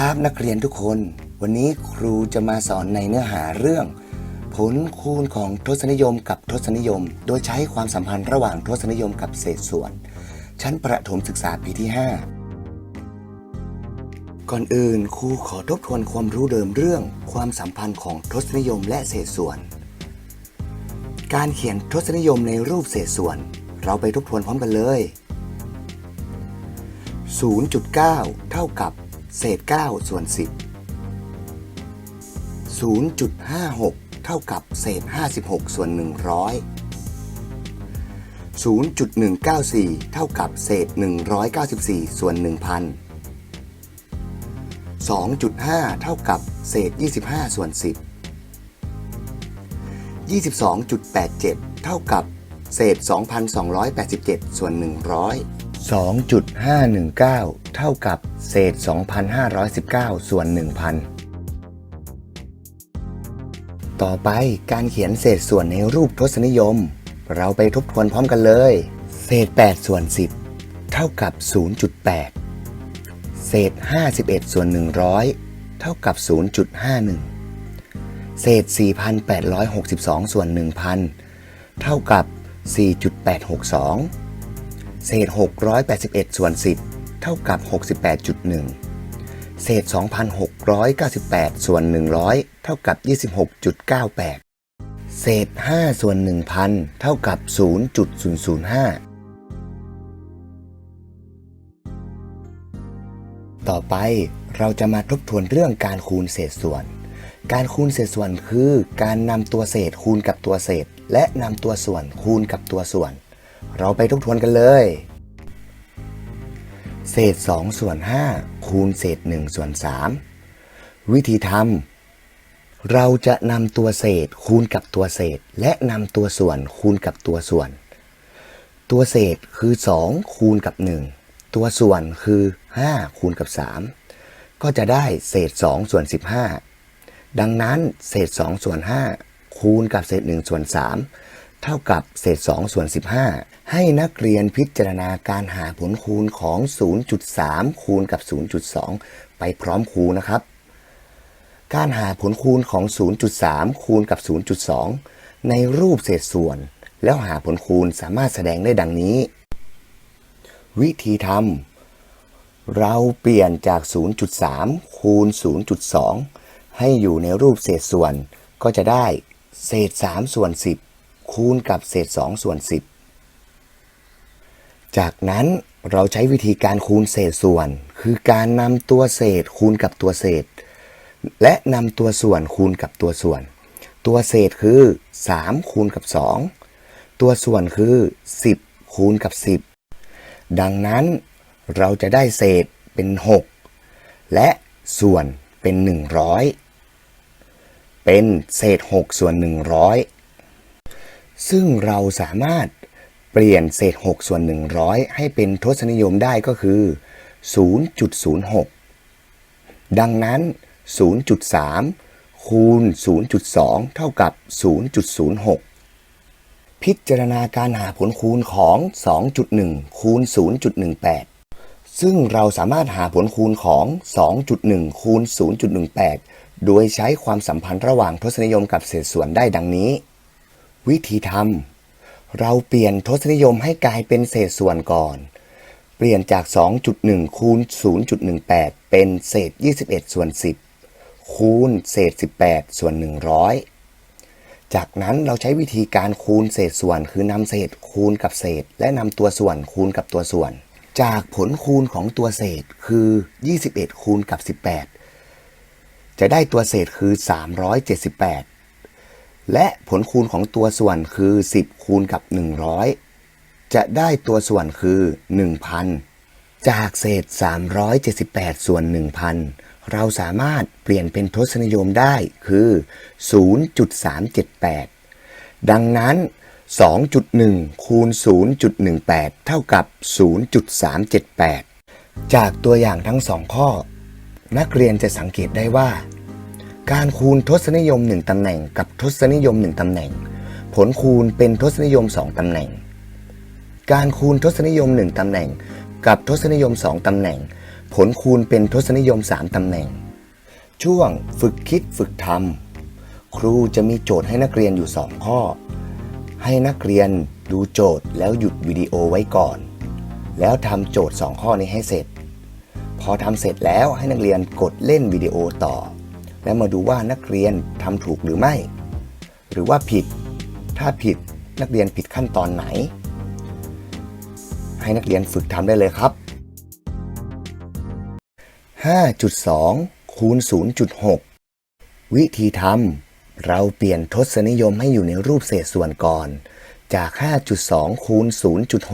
ครับนักเรียนทุกคน วันนี้ครูจะมาสอนในเนื้อหาเรื่อง ผลคูณของทศนิยมกับทศนิยม โดยใช้ความสัมพันธ์ระหว่างทศนิยมกับเศษส่วน ชั้นประถมศึกษาปีที่ 5 ก่อนอื่นครูขอทบทวนความรู้เดิมเรื่อง ความสัมพันธ์ของทศนิยมและเศษส่วน การเขียนทศนิยมในรูปเศษส่วน เราไปทบทวนพร้อมกันเลย 0.9 เท่ากับ เศษ 9 ส่วน 10 0.56 เท่ากับเศษ 56 ส่วน 100 0.194 เท่ากับเศษ 194 ส่วน 1,000 2.5 เท่ากับเศษ 25 ส่วน 10 22.87 เท่ากับเศษ 2,287 ส่วน 100 2.519 เท่ากับเศษ 2,519 ส่วน 1,000 ต่อไปการเขียนเศษส่วนในรูปทศนิยม เราไปทบทวนพร้อมกันเลย เศษ 8 ส่วน 10 เท่ากับ 0.8 เศษ 51 ส่วน 100 เท่ากับ 0.51 เศษ 4,862 ส่วน 1,000 เท่ากับ 4.862 เศษ 681 ส่วน 10 เท่ากับ 68.1 เศษ 2,698 ส่วน 100 เท่ากับ 26.98 เศษ 5 ส่วน 1,000 เท่ากับ 0.005ต่อไปเราจะมาทบทวนเรื่องการคูณเศษส่วน การคูณเศษส่วนคือ การนำตัวเศษคูณกับตัวเศษ และนำตัวส่วนคูณกับตัวส่วน เราไปทบทวนกันเลย เศษ 2 ส่วน 5 คูณเศษ 1 ส่วน 3 วิธีทำเราจะนำตัวเศษคูณกับตัวเศษ และนำตัวส่วนคูณกับตัวส่วน ตัวเศษคือ 2 คูณกับ 1 ตัวส่วนคือ 5 คูณกับ 3 ก็จะได้เศษ 2 ส่วน 15 ดังนั้นเศษ 2 ส่วน 5 คูณกับเศษ 1 ส่วน 3 เท่ากับเศษ2ส่วน15 ให้นักเรียนพิจารณาการหาผลคูณของ 0.3 คูณกับ 0.2 ไปพร้อมครูนะครับ การหาผลคูณของ 0.3 คูณกับ 0.2 ในรูปเศษส่วน แล้วหาผลคูณสามารถแสดงได้ดังนี้ วิธีทำเราเปลี่ยนจาก 0.3 คูณ 0.2 ให้อยู่ในรูปเศษส่วนก็จะได้เศษ 3 ส่วน 10 คูณกับเศษ2ส่วน 10 จากนั้นเราใช้วิธีการคูณเศษส่วน คือการนำตัวเศษคูณกับตัวเศษ และนำตัวส่วนคูณกับตัวส่วน ตัวเศษคือ 3 คูณกับ 2 ตัวส่วนคือ 10 คูณกับ 10 ดังนั้นเราจะได้เศษเป็น 6 และส่วนเป็น 100 เป็นเศษ 6 ส่วน 100 ซึ่งเราสามารถเปลี่ยนเศษ 6 ส่วน 100 ให้เป็นทศนิยมได้ก็คือ 0.06 ดังนั้น 0.3 คูณ 0.2 เท่ากับ 0.06 พิจารณาการหาผลคูณของ 2.1 คูณ 0.18 ซึ่งเราสามารถหาผลคูณของ 2.1 คูณ 0.18 โดยใช้ความสัมพันธ์ระหว่างทศนิยมกับเศษส่วนได้ดังนี้ วิธีทำเราเปลี่ยนทศนิยมให้กลายเป็นเศษส่วนก่อน เปลี่ยนจาก 2.1 คูณ 0.18 เป็นเศษ 21 ส่วน 10 คูณเศษ 18 ส่วน 100 จากนั้นเราใช้วิธีการคูณเศษส่วน คือนำเศษคูณกับเศษ และนำตัวส่วนคูณกับตัวส่วน จากผลคูณของตัวเศษคือ 21 คูณกับ 18 จะได้ตัวเศษคือ 378 และผลคูณของตัวส่วนคือ 10 คูณกับ 100 จะได้ตัวส่วนคือ 1,000 จากเศษ 378 ส่วน 1,000 เราสามารถเปลี่ยนเป็นทศนิยมได้คือ 0.378 ดังนั้น 2.1 คูณ 0.18 เท่ากับ 0.378 จากตัวอย่างทั้งสองข้อ นักเรียนจะสังเกตได้ว่า การคูณทศนิยม 1 ตำแหน่งกับทศนิยม 1 ตำแหน่ง ผลคูณเป็นทศนิยม 2 ตำแหน่ง การคูณทศนิยม 1 ตำแหน่ง กับทศนิยม 2 ตำแหน่ง ผลคูณเป็นทศนิยม 3 ตำแหน่ง ช่วงฝึกคิดฝึกทำครูจะมีโจทย์ให้นักเรียนอยู่ 2 ข้อ ให้นักเรียนดูโจทย์แล้วหยุดวิดีโอไว้ก่อน แล้วทำโจทย์ 2 ข้อนี้ให้เสร็จ พอทำเสร็จแล้วให้นักเรียนกดเล่นวิดีโอต่อ แล้วมาดูว่านักเรียนทำถูกหรือไม่ หรือว่าผิด ถ้าผิดนักเรียนผิดขั้นตอนไหน ให้นักเรียนฝึกทำได้เลยครับ 5.2 คูณ 0.6 วิธีทำเราเปลี่ยนทศนิยมให้อยู่ในรูปเศษส่วนก่อน จาก 5.2 คูณ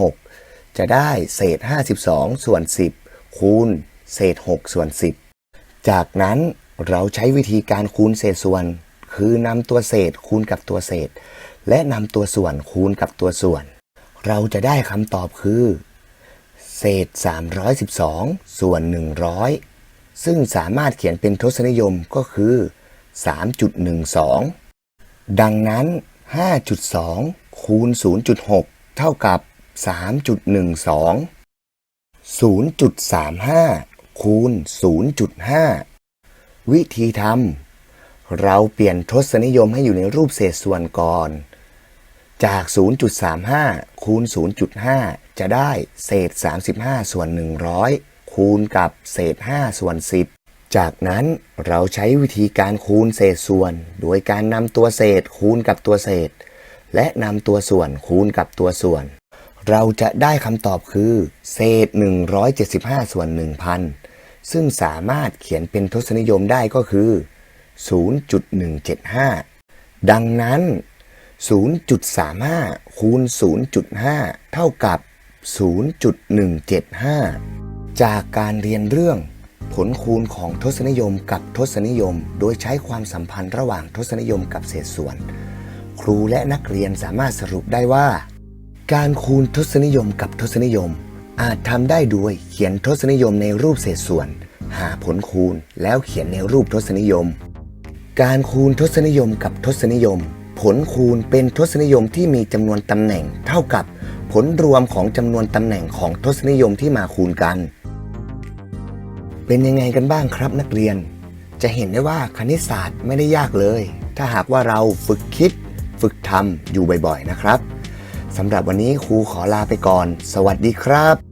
0.6 จะได้เศษ 52 ส่วน 10 คูณ เศษ 6 ส่วน 10 จากนั้น เราใช้วิธีการคูณเศษส่วน คือนำตัวเศษคูณกับตัวเศษ และนำตัวส่วนคูณกับตัวส่วน เราจะได้คำตอบคือ เศษ 312 ส่วน 100 ซึ่งสามารถเขียนเป็นทศนิยมก็คือ 3.12 ดังนั้น 5.2 คูณ 0.6 เท่ากับ 3.12 0.35 คูณ 0.5 วิธีทำเราเปลี่ยนทศนิยมให้อยู่ในรูปเศษส่วนก่อน จาก 0.35 คูณ 0.5 จะได้เศษ 35 ส่วน 100 คูณกับเศษ 5 ส่วน 10 จากนั้นเราใช้วิธีการคูณเศษส่วน โดยการนำตัวเศษคูณกับตัวเศษ และนำตัวส่วนคูณกับตัวส่วน เราจะได้คำตอบคือ เศษ 175 ส่วน 1,000 ซึ่งสามารถเขียนเป็นทศนิยมได้ก็คือ 0.175 ดังนั้น 0.35 คูณ 0.5 เท่ากับ 0.175 จากการเรียนเรื่องผลคูณของทศนิยมกับทศนิยม โดยใช้ความสัมพันธ์ระหว่างทศนิยมกับเศษส่วน ครูและนักเรียนสามารถสรุปได้ว่า การคูณทศนิยมกับทศนิยม อาจทำได้โดยเขียนทศนิยมในรูปเศษส่วน หาผลคูณแล้วเขียนในรูปทศนิยม การคูณทศนิยมกับทศนิยม ผลคูณเป็นทศนิยมที่มีจำนวนตำแหน่ง เท่ากับผลรวมของจำนวนตำแหน่งของทศนิยมที่มาคูณกัน เป็นยังไงกันบ้างครับนักเรียน จะเห็นได้ว่าคณิตศาสตร์ไม่ได้ยากเลย ถ้าหากว่าเราฝึกคิด ฝึกทำอยู่บ่อยๆนะครับสำหรับวันนี้ครูขอลาไปก่อน สวัสดีครับ